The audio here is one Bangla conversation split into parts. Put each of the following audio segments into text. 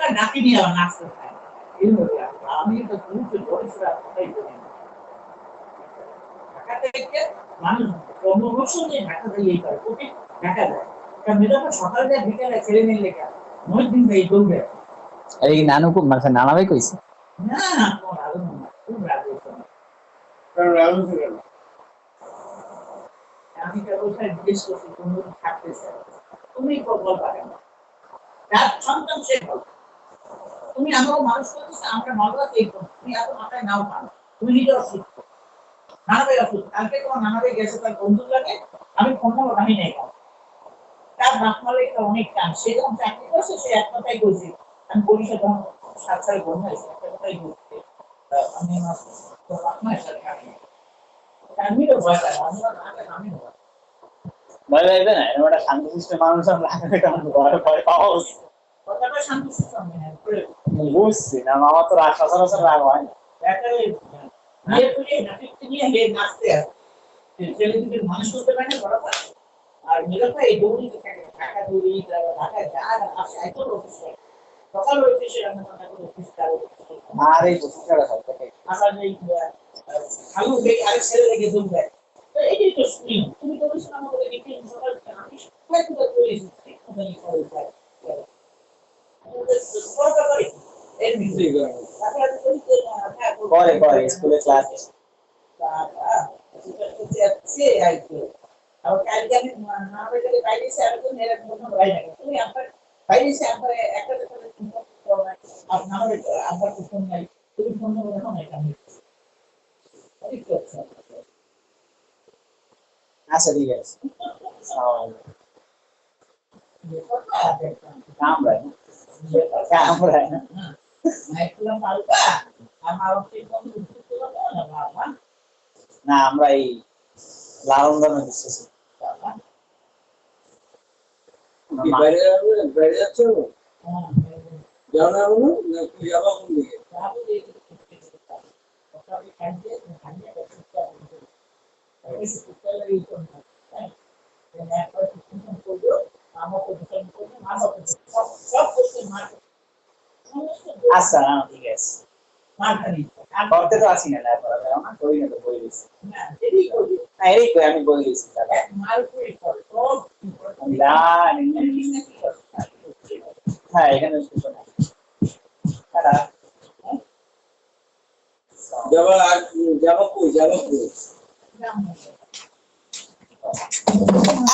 না নাকি নিয়ে আমার নাচতে। আমি তো পুরুষের বয়সরা কথাই বলি না। ঢাকা থেকে মানুষ কর্মবর্ষ নিয়ে ঢাকা থেকে এই করে প্রতি ঢাকা যায়। কারণ মেয়েটা সকালে যায় বিকেলে ছেলে মেয়ে লেখা নয় দিন এই দৌড়ে এই নানু খুব মানে নানা ভাই কইছে? না না তোমার আরও না খুব রাগ না। আমি তো জিজ্ঞেস করছি তুমি থাকতে চাই তুমি বল পারেন তার সন্তান সে তুমি আমাকে মানুষ আমরা তুমি এত মাথায় নাও পারো তুমি নিজে অসুস্থ। নানাভাই অসুস্থ। কালকে তোমার গেছে, তার বন্ধু লাগে আমি নম্বর আমি নেই তার বাপ মালিকটা অনেক সে যখন চাকরি করছে, সে এক কথাই বলছি, আমি বরিশাল তখন সাত বন্ধ হয়েছে, একটা কথাই বলছি আমি আমার সাথে ভয় পাই, আমি ভয় না, এরকম একটা মানুষ আমরা ভয় পাওয়া। কথাটা শান্ত সুস্থ করে বুঝছি না মামা তো রাগ সচরাচর রাগ হয় না। বিয়ে করে নাটকটি নিয়ে হে নাচতে আসে। ছেলে দুটোর মানুষ করতে পারে না বড় আর মেয়েরা এই দৌড়িতে থাকে ঢাকা দৌড়ি তারপর যা আসে এত অফিস। করে সকাল অফিসে রান্না বান্না করে অফিস তার আর এই প্রতিষ্ঠাটা সব থেকে। আসার এই খালু এই আরেক ছেলে লেগে দৌড় দেয়। তো এইটাই তো স্ক্রিন তুমি তো বলছো আমাকে দেখে সকাল আমি সবাই তো করেছি ঠিক মতনই করে যায় পড়াটা করি এর ভিতরে তারপরে আমি বলি যে, আহ, হ্যাঁ, করে করে স্কুলে ক্লাস আচ্ছা ঠিক আছে কামড়ায় না কামড়ায় না আমার না আমরা এই লালন দামে বিশ্বাসী কি বাইরে যাবে বাইরে যাচ্ছ যাও না এখনও না কি যাবা কোন দিকে আচ্ছা ঠিক আছে করতে তো আসি না তারপর না করি না তো বই দিছি না এই কই আমি বই দিছি হ্যাঁ এখানে যাবা আর যাবা কই যাবা কই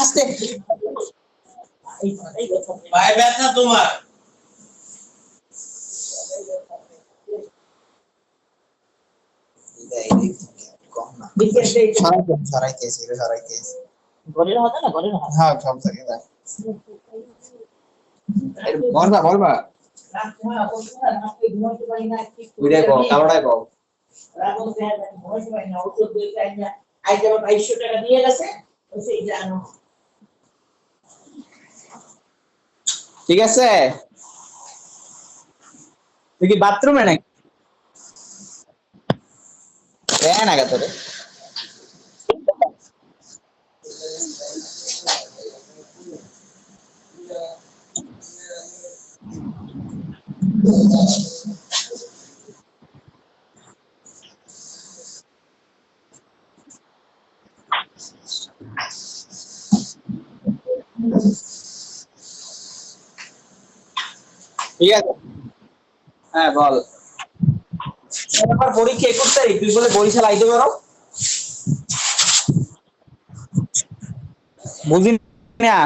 আস্তে পায়ে ব্যথা তোমার ঘরের হবে না ঘরের হবে সব থেকে দেখ বলবা বলবা ওইটাই কও কালোটাই কও ঠিক আছে? তুই কি বাথরুমে নাকি? দেয় না তোরে ঠিক আছে হ্যাঁ বল আমার পরীক্ষা একুশ তারিখ তুই বলে বরিশাল আইতে পারো। বুঝি না